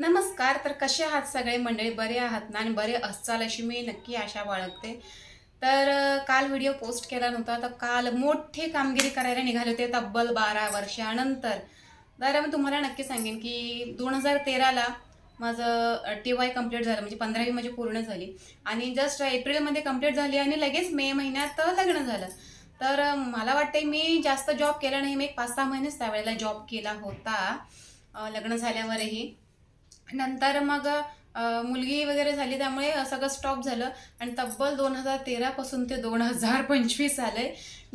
नमस्कार तर कसे आहात सगळे? मंडळी बरे आहात ना? आणि बरे असचाल अशी मी नक्की आशा बाळगते. तर काल व्हिडिओ पोस्ट केला नव्हता तर काल मोठी कामगिरी करायला निघाले होते तब्बल बारा वर्षानंतर. तर मी तुम्हाला नक्की सांगेन की दोन हजार तेराला माझं टी वाय कंप्लीट झालं म्हणजे पंधरावी माझी पूर्ण झाली. आणि जस्ट एप्रिलमध्ये कंप्लीट झाली आणि लगेच मे महिन्यात लग्न झालं. तर मला वाटते मी जास्त जॉब केला नाही मी एक पाच सहा महिनेच त्यावेळेला जॉब केला होता लग्न झाल्यावरही. नंतर मग मुलगी वगैरे झाली त्यामुळे सगळं स्टॉप झालं. आणि तब्बल दोन हजार तेरापासून ते दोन हजार पंचवीस आले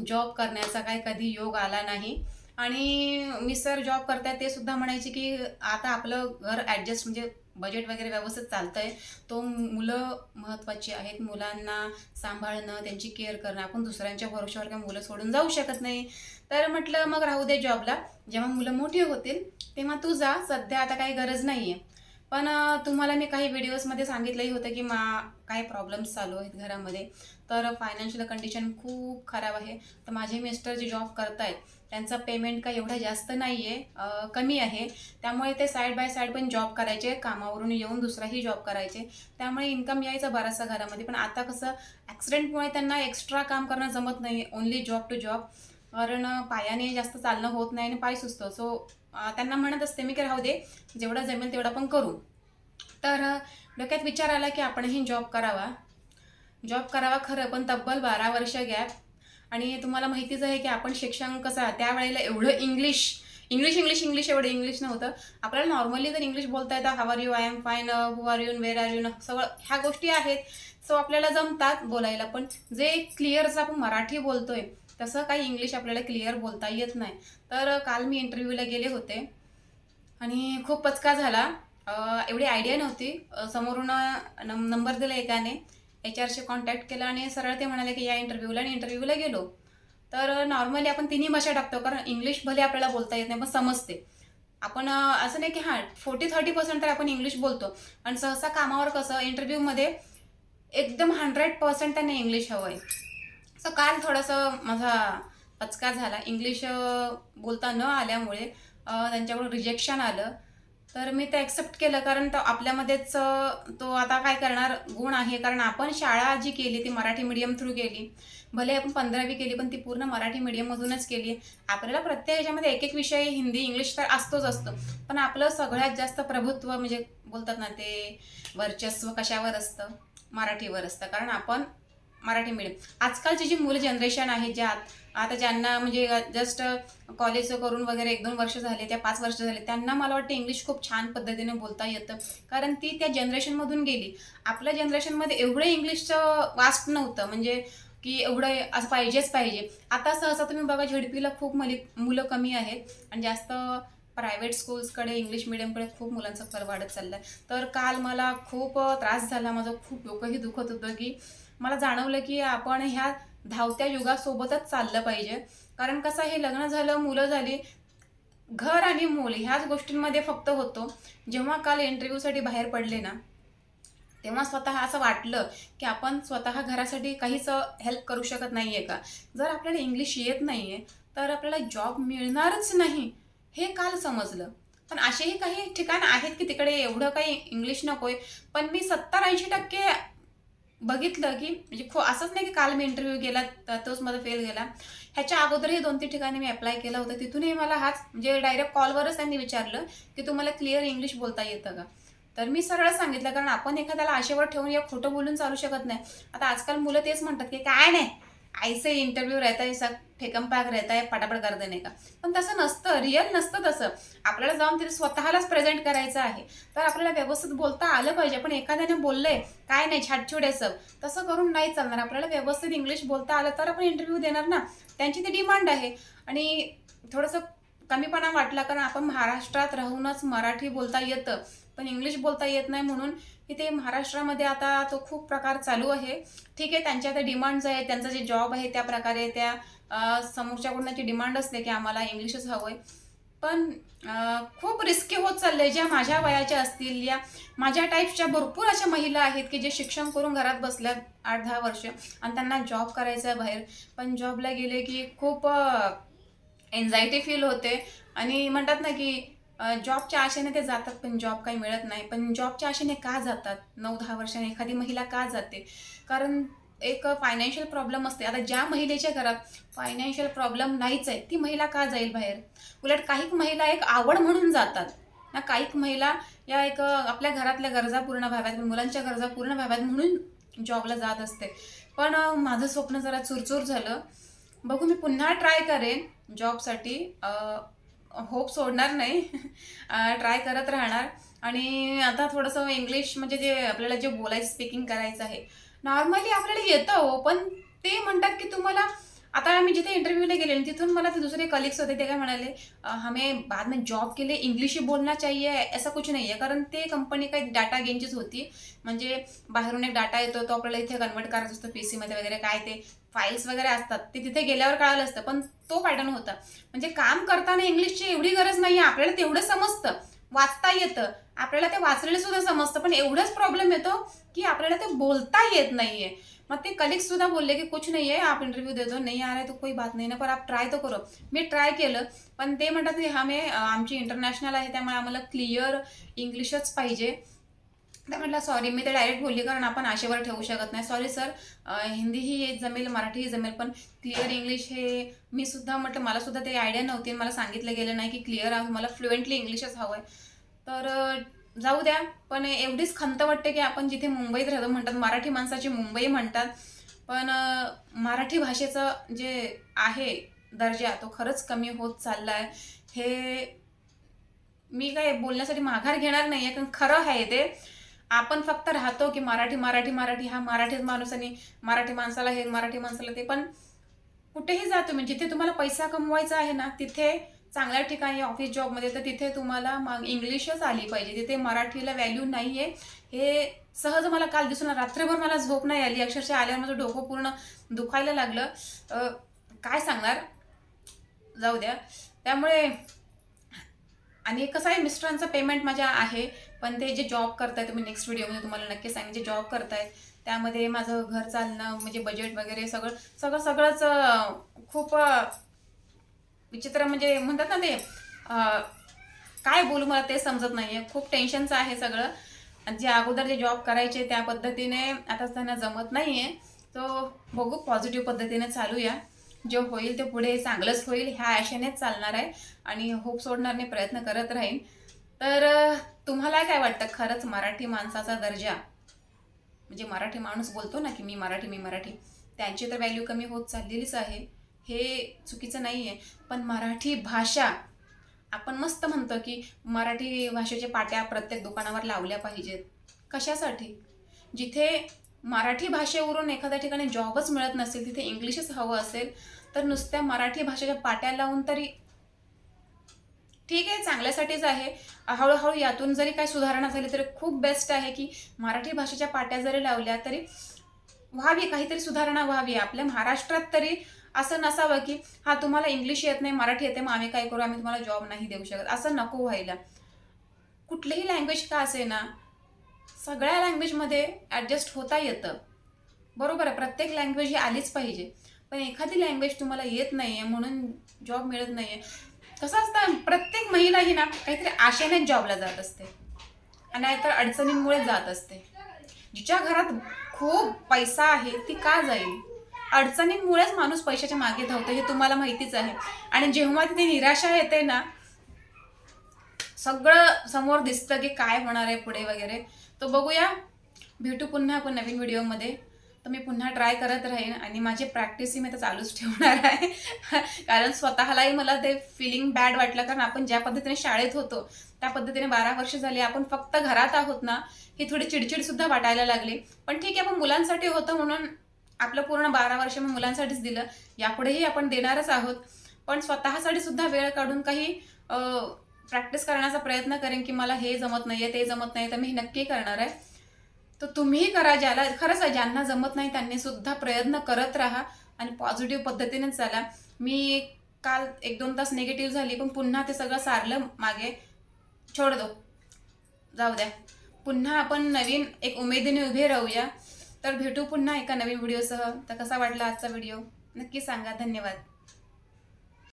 जॉब करण्याचा काय कधी योग आला नाही. आणि मी सर जॉब करताय ते सुद्धा म्हणायचे की आता आपलं घर ॲडजस्ट म्हणजे बजेट वगैरे व्यवस्थित चालतं आहे तो मुलं महत्त्वाची आहेत. मुलांना सांभाळणं त्यांची केअर करणं. आपण दुसऱ्यांच्या भरोश्यावर काय मुलं सोडून जाऊ शकत नाही. तर म्हटलं मग राहू दे जॉबला जेव्हा मुलं मोठी होतील तेव्हा तू जा. सध्या आता काही गरज नाही आहे पण तुम्हाला मी काही व्हिडिओजमध्ये सांगितलंही होतं की मा काय प्रॉब्लेम्स चालू आहेत घरामध्ये. तर फायनान्शियल कंडिशन खूप खराब आहे. तर माझे मिस्टर जे जॉब करत आहेत त्यांचा पेमेंट काय एवढा जास्त नाही आहे कमी आहे. त्यामुळे ते साईड बाय साईड पण जॉब करायचे कामावरून येऊन दुसराही जॉब करायचे. त्यामुळे इन्कम यायचं बराचसा घरामध्ये. पण आता कसं ॲक्सिडेंटमुळे त्यांना एक्स्ट्रा काम करणं जमत नाही ओन्ली जॉब टू जॉब कारण पायाने जास्त चालणं होत नाही आणि पाय सुचतो सो त्यांना म्हणत असते मी की राहू दे जेवढा जमेल तेवढा पण करू. तर डोक्यात विचार आला की आपणही जॉब करावा. जॉब करावा खरं पण तब्बल बारा वर्ष गॅप. आणि तुम्हाला माहितीच आहे की आपण शिक्षण कसं त्यावेळेला एवढं इंग्लिश इंग्लिश इंग्लिश इंग्लिश एवढं इंग्लिश नव्हतं. आपल्याला नॉर्मली जर इंग्लिश बोलता येतं how are you I am fine who are you where are you सगळं ह्या गोष्टी आहेत. सो आपल्याला जमतात बोलायला पण जे क्लिअर आपण मराठी बोलतोय तसं काही इंग्लिश आपल्याला क्लिअर बोलता येत नाही. तर काल मी इंटरव्ह्यूला गेले होते. आणि खूप पचका झाला. एवढी आयडिया नव्हती. समोरून नं- नंबर दिला एकाने. एच आरशी कॉन्टॅक्ट केला आणि सरळ ते म्हणाले की या इंटरव्ह्यूला आणि इंटरव्ह्यूला गेलो. तर नॉर्मली आपण तिन्ही भाषा टाकतो कारण इंग्लिश भले आपल्याला बोलता येत नाही पण समजते. आपण असं नाही की हां फोर्टी थर्टी पर्सेंट तर आपण इंग्लिश बोलतो. आणि सहसा कामावर कसं इंटरव्ह्यूमध्ये एकदम हंड्रेड पर्सेंट त्यांना इंग्लिश हवं आहे सो काल थोडंसं माझा पचका झाला. इंग्लिश बोलता न आल्यामुळे त्यांच्याकडून रिजेक्शन आलं. तर मी ते ॲक्सेप्ट केलं कारण तो आपल्यामध्येच तो आता काय करणार? गुण आहे. कारण आपण शाळा जी केली ती मराठी मीडियम थ्रू केली. भले आपण पंधरावी केली पण ती पूर्ण मराठी मीडियममधूनच केली. आपल्याला प्रत्येक ह्याच्यामध्ये एक एक विषय हिंदी इंग्लिश तर असतोच असतो. पण आपलं सगळ्यात जास्त प्रभुत्व म्हणजे बोलतात ना ते वर्चस्व कशावर असतं? मराठीवर असतं. कारण आपण मराठी मीडियम आजकालची जी मुलं जनरेशन आहे ज्या आता ज्यांना म्हणजे जस्ट कॉलेज करून वगैरे एक दोन वर्ष झाले त्या पाच वर्ष झाले त्यांना मला वाटतं इंग्लिश खूप छान पद्धतीने बोलता येतं. कारण ती त्या जनरेशनमधून गेली. आपल्या जनरेशनमध्ये एवढं इंग्लिशचं वास्ट नव्हतं. म्हणजे की एवढं असं पाहिजेच पाहिजे. आता सहसा तुम्ही बघा झेडपीला खूप मली मुलं कमी आहेत. आणि जास्त प्रायव्हेट स्कूल्सकडे इंग्लिश मिडियमकडे खूप मुलांचा कर वाढत चाललाय. तर काल मला खूप त्रास झाला. माझं खूप डोकंही दुखत होतं की मला जाणवलं की आपण ह्या धावत्या युगासोबतच चाललं पाहिजे. कारण कसं हे लग्न झालं मुलं झाली घर आणि मूल ह्याच गोष्टींमध्ये फक्त होतो. जेव्हा काल इंटरव्ह्यूसाठी बाहेर पडले ना तेव्हा स्वतः असं वाटलं की आपण स्वतः घरासाठी काहीच हेल्प करू शकत नाही आहे का? जर आपल्याला इंग्लिश येत नाही आहे तर आपल्याला जॉब मिळणारच नाही हे काल समजलं. पण असेही काही ठिकाण आहेत की तिकडे एवढं काही इंग्लिश नकोय पण मी सत्तर ऐंशी टक्के बघितलं की म्हणजे खो असंच नाही की काल मी इंटरव्ह्यू गेला तर तोच माझा फेल गेला. ह्याच्या अगोदरही दोन तीन ठिकाणी मी अप्लाय केला होता. तिथूनही मला हाच म्हणजे डायरेक्ट कॉलवरच त्यांनी विचारलं की तुम्हाला क्लिअर इंग्लिश बोलता येतं का? तर मी सरळ सांगितलं कारण आपण एखाद्याला आशेवर ठेवून या खोटं बोलून चालू शकत नाही. आता आजकाल मुलं तेच म्हणतात की काय नाही ऐसे इंटरव्ह्यू रहता है सब फेकम पॅक रहता है पटापट कर देणे का. पण तसं नसतं रिअल नसतं तसं. आपल्याला जाऊन तिथे स्वतःलाच प्रेझेंट करायचं आहे. तर आपल्याला व्यवस्थित बोलता आलं पाहिजे. पण एखाद्याने बोललंय काय नाही छाटछोड असं सब. तसं करून नाही चालणार. आपल्याला व्यवस्थित इंग्लिश बोलता आलं तर आपण इंटरव्ह्यू देणार ना. त्यांची ती डिमांड आहे. आणि थोडंसं कमीपणा वाटला कारण आपण महाराष्ट्रात राहूनच मराठी बोलता येतं. पण इंग्लिश बोलता येत नाही म्हणून इथे महाराष्ट्रामध्ये आता तो खूप प्रकार चालू आहे. ठीक आहे त्यांच्या त्या डिमांड्स आहेत त्यांचं जे जॉब आहे त्या प्रकारे त्या समोरच्याकडून ती डिमांड असते की आम्हाला इंग्लिशच हवं आहे पण खूप रिस्की होत चालले ज्या माझ्या वयाच्या असतील या माझ्या टाईपच्या भरपूर अशा महिला आहेत की जे शिक्षण करून घरात बसल्यात आठ दहा वर्ष आणि त्यांना जॉब करायचा आहे बाहेर. पण जॉबला गेले की खूप एन्झायटी फील होते. आणि म्हणतात ना की जॉबच्या आशेने ते जातात पण जॉब काही मिळत नाही. पण जॉबच्या आशेने का जातात? नऊ दहा वर्षाने एखादी महिला का जाते? कारण एक फायनान्शियल प्रॉब्लेम असते. आता ज्या महिलेच्या घरात फायनान्शियल प्रॉब्लेम नाहीच आहे ती महिला का जाईल बाहेर? उलट काही महिला एक आवड म्हणून जातात. ना काही महिला या एक आपल्या घरातल्या गरजा पूर्ण व्हाव्यात मुलांच्या गरजा पूर्ण व्हाव्यात म्हणून जॉबला जात असते. पण माझं स्वप्न जरा चुरचूर झालं. बघू मी पुन्हा ट्राय करेन जॉबसाठी. होप सोडणार नाही. ट्राय करत राहणार. आणि आता थोडंसं इंग्लिश म्हणजे जे आपल्याला जे बोलायचं स्पीकिंग करायचं आहे. नॉर्मली आपल्याला येतं हो पण ते म्हणतात की तुम्हाला आता मी जिथे इंटरव्ह्यूला गेले आणि तिथून मला ते दुसरे कलिग्स होते ते काय म्हणाले "अ, हमें बाद में जॉब के लिए इंग्लिश बोलना चाहिए ऐसा कुछ नाही आहे. कारण ते कंपनी काही डाटा गेनचीच होती. म्हणजे बाहेरून एक डाटा येतो तो आपल्याला इथे कन्वर्ट करायचा असतो पी सीमध्ये वगैरे काय ते. फाईल्स वगैरे असतात ते तिथे गेल्यावर कळालं असतं पण तो पॅटर्न होता. म्हणजे काम करताना इंग्लिशची एवढी गरज नाही आहे आपल्याला तेवढं समजतं. वाचता येतं. आपल्याला ते वाचलेलं सुद्धा समजतं पण एवढंच प्रॉब्लेम येतो की आपल्याला ते बोलता येत नाहीये. मग ते कलिग्स सुद्धा बोलले की कुछ नाही आहे आप इंटरव्यू देतो नाही आ रहा है तो कोई बात नाही ना पर आप ट्राय तो करो. मी ट्राय केलं पण ते म्हणतात की हा मी आमची इंटरनॅशनल आहे त्यामुळे आम्हाला क्लिअर इंग्लिशच पाहिजे. तर म्हटलं सॉरी मी ते डायरेक्ट बोलली कारण आपण आशेवर ठेवू शकत नाही. सॉरी सर हिंदीही जमेल मराठीही जमेल पण क्लिअर इंग्लिश हे मी सुद्धा म्हटलं मला सुद्धा ते आयडिया नव्हती मला सांगितलं गेलं नाही की क्लिअर मला फ्लुएंटली इंग्लिशच हवं आहे तर जाऊ द्या पण एवढीच खंत वाटते की आपण जिथे मुंबईत राहतो म्हणतात मराठी माणसाची मुंबई म्हणतात. पण मराठी भाषेचं जे आहे दर्जा तो खरंच कमी होत चालला आहे हे मी काय बोलण्यासाठी माघार घेणार नाही आहे कारण खरं आहे ते. आपण फक्त राहतो की मराठी मराठी मराठी हा मराठीच माणूस आणि मराठी माणसाला हे मराठी माणसाला ते पण कुठेही जा तुम्ही. जिथे तुम्हाला पैसा कमवायचा आहे ना तिथे चांगल्या ठिकाणी ऑफिस जॉबमध्ये तर तिथे तुम्हाला मग इंग्लिशच आली पाहिजे. तिथे मराठीला व्हॅल्यू नाही आहे हे सहज मला काल दिसून रात्रभर मला झोप नाही आली. अक्षरशः आल्यावर माझं डोकं पूर्ण दुखायला लागलं. काय सांगणार? जाऊ द्या. त्यामुळे आणि कसं आहे मिस्टरांचं पेमेंट माझ्या आहे पण ते जे जॉब करताय तुम्ही नेक्स्ट व्हिडिओमध्ये तुम्हाला नक्की सांगेन जे जॉब करतायत त्यामध्ये माझं घर चालणं म्हणजे बजेट वगैरे सगळं सगळं सगळंच खूप विचित्र म्हणजे म्हणतात ना ते काय बोलू मला ते समजत नाही आहे खूप टेन्शनचं आहे सगळं. आणि जे अगोदर जे जॉब करायचे त्या पद्धतीने आता त्यांना जमत नाही आहे तो बघू पॉझिटिव्ह पद्धतीने चालूया. जे होईल ते पुढे चांगलंच होईल ह्या आशेनेच चालणार आहे आणि होप सोडणार नाही प्रयत्न करत राहीन. तर तुम्हाला काय वाटतं खरंच मराठी माणसाचा दर्जा? म्हणजे मराठी माणूस बोलतो ना की मी मराठी मी मराठी त्यांची तर व्हॅल्यू कमी होत चाललेलीच आहे. हे चुकीचं नाही आहे पण मराठी भाषा आपण मस्त म्हणतो की मराठी भाषेच्या पाट्या प्रत्येक दुकानावर लावल्या पाहिजेत. कशासाठी? जिथे मराठी भाषेवरून एखाद्या ठिकाणी जॉबच मिळत नसेल तिथे इंग्लिशच हवं असेल तर नुसत्या मराठी भाषेच्या पाट्या लावून तरी ठीक आहे चांगल्यासाठीच आहे. हळूहळू यातून जरी काही सुधारणा झाली तरी खूप बेस्ट आहे की मराठी भाषेच्या पाट्या जरी लावल्या तरी व्हावी काहीतरी सुधारणा व्हावी. आपल्या महाराष्ट्रात तरी असं नसावं की हा तुम्हाला इंग्लिश येत नाही मराठी येते मग आम्ही काय करू? आम्ही तुम्हाला जॉब नाही देऊ शकत. असं नको व्हायला. कुठलीही लँग्वेज का असे ना सगळ्या लँग्वेजमध्ये ॲडजस्ट होता येतं. बरोबर आहे प्रत्येक लँग्वेज ही आलीच पाहिजे. पण एखादी लँग्वेज तुम्हाला येत नाही आहे म्हणून जॉब मिळत नाही आहे कसं असतं प्रत्येक महिला ही ना काहीतरी आशेनेच जॉबला जात असते. आणि नाहीतर अडचणींमुळे जात असते. जिच्या घरात खूप पैसा आहे ती का जाईल? अडचणींमुळेच माणूस पैशाच्या मागे धावतो हे तुम्हाला माहितीच आहे. आणि जेव्हा तिथे निराशा येते ना सगळं समोर दिसतं की काय होणार आहे पुढे वगैरे. तर बघूया. भेटू पुन्हा आपण नवीन व्हिडिओमध्ये. तर मी पुन्हा ट्राय करत राहीन आणि माझी प्रॅक्टिसही मी तर चालूच ठेवणार आहे. कारण स्वतःलाही मला ते फिलिंग बॅड वाटलं. कारण आपण ज्या पद्धतीने शाळेत होतो त्या पद्धतीने बारा वर्ष झाली आपण फक्त घरात आहोत ना ही थोडी चिडचिडसुद्धा वाटायला लागली. पण ठीक आहे आपण मुलांसाठी होतं म्हणून आपलं पूर्ण बारा वर्ष मी मुलांसाठीच दिलं. यापुढेही आपण देणारच आहोत. पण स्वतःसाठी सुद्धा वेळ काढून काही प्रॅक्टिस करण्याचा प्रयत्न करेन की मला हे जमत नाहीये ते जमत नाही तर मी नक्की करणार आहे. तर तुम्हीही करा ज्याला खरंच आहे, ज्यांना जमत नाही त्यांनी सुद्धा प्रयत्न करत राहा आणि पॉझिटिव्ह पद्धतीने चाला. मी काल एक दोन तास निगेटिव्ह झाली पण पुन्हा ते सगळं सारलं मागे. छोड दो. जाऊ द्या. पुन्हा आपण नवीन एक उमेदीने उभे राहूया. तर भेटू पुन्हा एका नवीन व्हिडिओसह तर कसा वाटला आजचा व्हिडिओ नक्की सांगा. धन्यवाद.